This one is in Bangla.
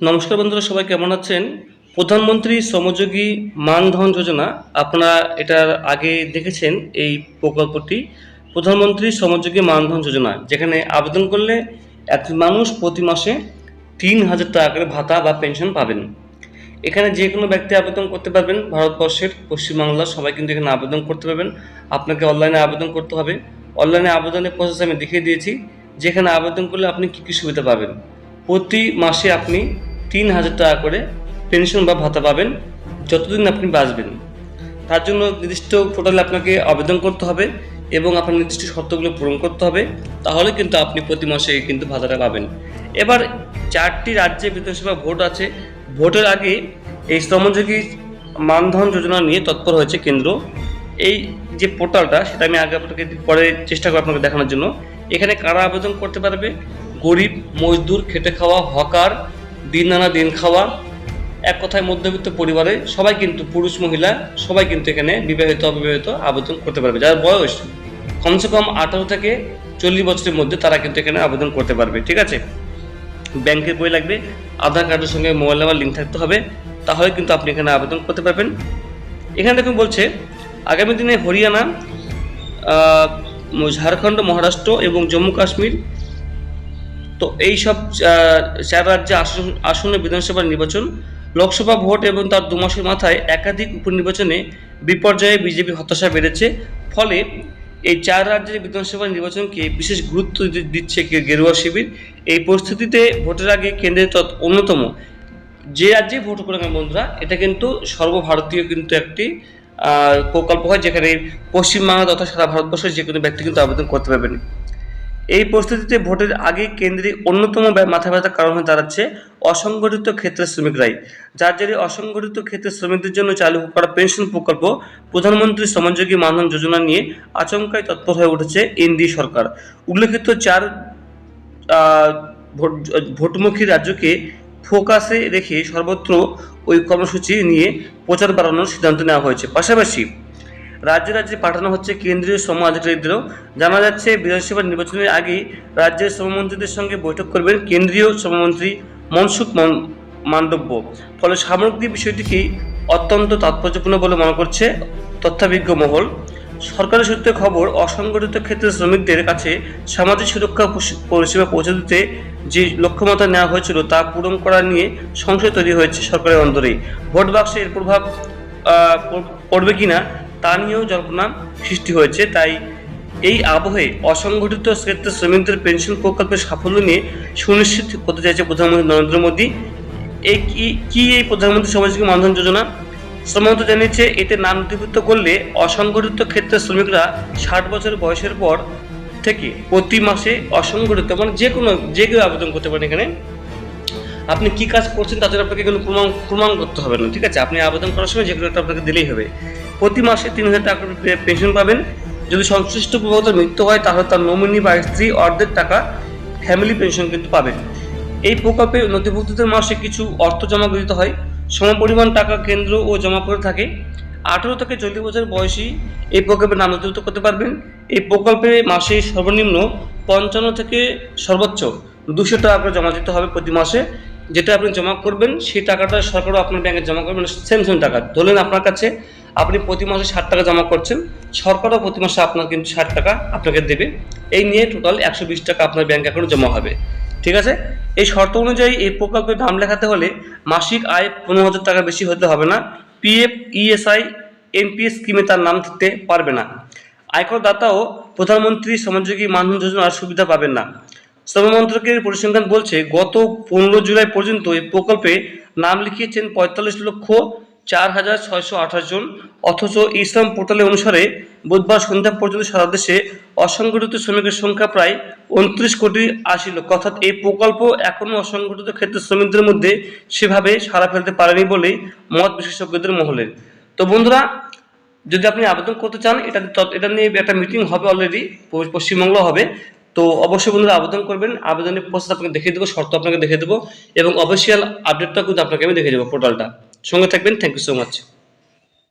নমস্কার বন্ধুরা, সবাই কেমন আছেন? প্রধানমন্ত্রী শ্রমযোগী মানধন যোজনা, আপনারা এটার আগে দেখেছেন এই প্রকল্পটি। প্রধানমন্ত্রী শ্রমযোগী মানধন যোজনা, যেখানে আবেদন করলে একজন মানুষ প্রতি মাসে তিন হাজার টাকা করে ভাতা বা পেনশন পাবেন। এখানে যে কোনো ব্যক্তি আবেদন করতে পারবেন। ভারতবর্ষের পশ্চিমবাংলার সবাই কিন্তু এখানে আবেদন করতে পারবেন। আপনাকে অনলাইনে আবেদন করতে হবে। অনলাইনে আবেদনের প্রসেস আমি দেখিয়ে দিয়েছি। যেখানে আবেদন করলে আপনি কী কী সুবিধা পাবেন? প্রতি মাসে আপনি তিন হাজার টাকা করে পেনশন বা ভাতা পাবেন, যতদিন আপনি বাঁচবেন। তার জন্য নির্দিষ্ট পোর্টালে আপনাকে আবেদন করতে হবে এবং আপনার নির্দিষ্ট শর্তগুলো পূরণ করতে হবে, তাহলে কিন্তু আপনি প্রতি মাসে কিন্তু ভাতাটা পাবেন। এবার চারটি রাজ্যে বিধানসভা ভোট আছে। ভোটের আগে এই শ্রমযোগী মানধন যোজনা নিয়ে তৎপর হয়েছে কেন্দ্র। এই যে পোর্টালটা সেটা আমি আগে আপনাকে পরে চেষ্টা করব আপনাকে দেখানোর জন্য। এখানে কারা আবেদন করতে পারবে? গরিব মজদুর খেটে খাওয়া, হকার দিন আনা দিন খাওয়া, এক কথায় মধ্যবিত্ত পরিবারে সবাই কিন্তু পুরুষ মহিলা, সবাই কিন্তু এখানে বিবাহিত, অবিবাহিত আবেদন করতে পারবে। যার বয়স কমসে কম আঠারো থেকে চল্লিশ বছরের মধ্যে তারা কিন্তু এখানে আবেদন করতে পারবে, ঠিক আছে? ব্যাংকের বই লাগবে, আধার কার্ডের সঙ্গে মোবাইল নাম্বার লিঙ্ক থাকতে হবে, তাহলে কিন্তু আপনি এখানে আবেদন করতে পারবেন। এখানে দেখুন বলছে, আগামী দিনে হরিয়ানা ঝাড়খণ্ড, মহারাষ্ট্র এবং জম্মু কাশ্মীর তো এই সব চার রাজ্যে আসন আসনে বিধানসভা নির্বাচন, লোকসভা ভোট এবং তার দু মাসের মাথায় একাধিক উপনির্বাচনে বিপর্যয়ে বিজেপি হতাশা বেড়েছে। ফলে এই চার রাজ্যের বিধানসভা নির্বাচনকে বিশেষ গুরুত্ব দিচ্ছে গেরুয়া শিবির। এই পরিস্থিতিতে ভোটের আগে কেন্দ্রের অন্যতম যে রাজ্যে ভোট করে বন্ধুরা, এটা কিন্তু সর্বভারতীয় কিন্তু একটি প্রকল্প হয় যেখানে পশ্চিমবাংলা তথা সারা ভারতবর্ষের যে কোনো ব্যক্তি কিন্তু আবেদন করতে পারবেন। এই পরিস্থিতিতে ভোটের আগে কেন্দ্রে অন্যতম মাথা ব্যথার কারণ হয়ে দাঁড়াচ্ছে অসংগঠিত ক্ষেত্রের শ্রমিকরাই। যার জেরে অসংগঠিত ক্ষেত্রের শ্রমিকদের জন্য চালু করা পেনশন প্রকল্প, প্রধানমন্ত্রী শ্রমযোগী মানধন যোজনা নিয়ে আচমকায় তৎপর হয়ে উঠেছে এনডি সরকার। উল্লেখিত চার ভোটমুখী রাজ্যকে ফোকাসে রেখে সর্বত্র ওই কর্মসূচি নিয়ে প্রচার বাড়ানোর সিদ্ধান্ত নেওয়া হয়েছে। পাশাপাশি রাজ্যে রাজ্যে পাঠানো হচ্ছে কেন্দ্রীয় শ্রম আধিকারিকদেরও জানা যাচ্ছে, বিধানসভা নির্বাচনের আগেই রাজ্যের শ্রমমন্ত্রীদের সঙ্গে বৈঠক করবেন কেন্দ্রীয় শ্রমমন্ত্রী মনসুখ মান- মান্ডব্য। ফলে সামগ্রিক বিষয়টিকে অত্যন্ত তাৎপর্যপূর্ণ বলে মনে করছে তথ্যাভিজ্ঞ মহল। সরকারের সূত্রে খবর, অসংগঠিত ক্ষেত্রে শ্রমিকদের কাছে সামাজিক সুরক্ষা পরিষেবা পৌঁছে দিতে যে লক্ষ্যমাত্রা নেওয়া হয়েছিল তা পূরণ করা নিয়ে সংশয় তৈরি হয়েছে সরকারের অন্তরেই ভোট বাক্সে এর প্রভাব পড়বে কিনা তা নিয়েও জল্পনা সৃষ্টি হয়েছে। তাই এই আবহে অসংগঠিত ক্ষেত্রে শ্রমিকদের পেনশন প্রকল্পের সাফল্য নিয়ে সুনিশ্চিত করতে চাইছে প্রধানমন্ত্রী নরেন্দ্র মোদী। এই কি এই প্রধানমন্ত্রী সামাজিক মানধন যোজনা? শ্রমমন্ত্রী জানিয়েছে, এতে নাম নথিভুক্ত করলে অসংগঠিত ক্ষেত্রে শ্রমিকরা ষাট বছর বয়সের পর থেকে প্রতি মাসে অসংগঠিত মানে যে কোনো, যে কেউ আবেদন করতে পারেন এখানে। আপনি কি কাজ করছেন তাদের আপনাকে কোনো প্রমাণ প্রমাণ করতে হবে না, ঠিক আছে? আপনি আবেদন করার সময় যেগুলো আপনাকে দিলেই হবে। প্রতি মাসে তিন হাজার টাকা পেনশন পাবেন। যদি সংশ্লিষ্ট প্রভাবতার মৃত্যু হয়, তাহলে তার নমিনি বা স্ত্রী অর্ধেক টাকা ফ্যামিলি পেনশন কিন্তু পাবেন। এই প্রকল্পে নথিভুক্তদের মাসে কিছু অর্থ জমা দিতে হয়। সমপরিমাণ টাকা কেন্দ্র ও জমা করে থাকে। আঠেরো থেকে চল্লিশ বছর বয়সী এই প্রকল্পে নাম নথিভুক্ত করতে পারবেন। এই প্রকল্পে মাসে সর্বনিম্ন পঞ্চান্ন থেকে সর্বোচ্চ দুশো টাকা করে জমা দিতে হবে প্রতি মাসে। যেটা আপনি জমা করবেন, সেই টাকাটা সরকারও আপনার ব্যাংকে জমা করবেন সেম সেম টাকা। ধরলেন আপনার কাছে, আপনি প্রতি মাসে ষাট টাকা জমা করছেন, সরকারও প্রতি মাসে আপনার কিন্তু ষাট টাকা আপনাকে দেবে। এই নিয়ে টোটাল একশো বিশ টাকা আপনার ব্যাংক অ্যাকাউন্টে জমা হবে। ঠিক আছে? এই শর্ত অনুযায়ী এই প্রকল্পের নাম লেখাতে হলে মাসিক আয় পনেরো হাজার টাকা বেশি হতে হবে না। পিএফ ইএসআই এনপিএস স্কিমে তার নাম থাকতে পারবে না। আয়কর দাতাও প্রধানমন্ত্রী শ্রমযোগী মানধন যোজনার সুবিধা পাবেন না। শ্রম মন্ত্রকের পরিসংখ্যান বলছে, গত পনেরো জুলাই পর্যন্ত এই প্রকল্পে নাম লিখিয়েছেন পঁয়তাল্লিশ লক্ষ চার হাজার ছয়শো আঠাশ জন। অথচ ইসলাম পোর্টালে অনুসারে বুধবার সন্ধ্যা পর্যন্ত সারা দেশে অসংগঠিত শ্রমিকের সংখ্যা প্রায় উনত্রিশ কোটি আশি লক্ষ। অর্থাৎ এই প্রকল্প এখনও অসংগঠিত ক্ষেত্রে শ্রমিকদের মধ্যে সেভাবে সাড়া ফেলতে পারেনি বলেই মত বিশেষজ্ঞদের মহলের তো বন্ধুরা, যদি আপনি আবেদন করতে চান, এটা এটা নিয়ে একটা মিটিং হবে অলরেডি পশ্চিমবঙ্গ হবে। তো অবশ্যই বন্ধুরা আবেদন করবেন, আবেদনের প্রসেস আপনাকে দেখিয়ে দেবো, শর্ত আপনাকে দেখিয়ে দেবো এবং অফিসিয়াল আপডেটটা কিন্তু আপনাকে আমি দেখিয়ে দেবো পোর্টালটা সঙ্গে থাকবেন থ্যাংক ইউ সো মাচ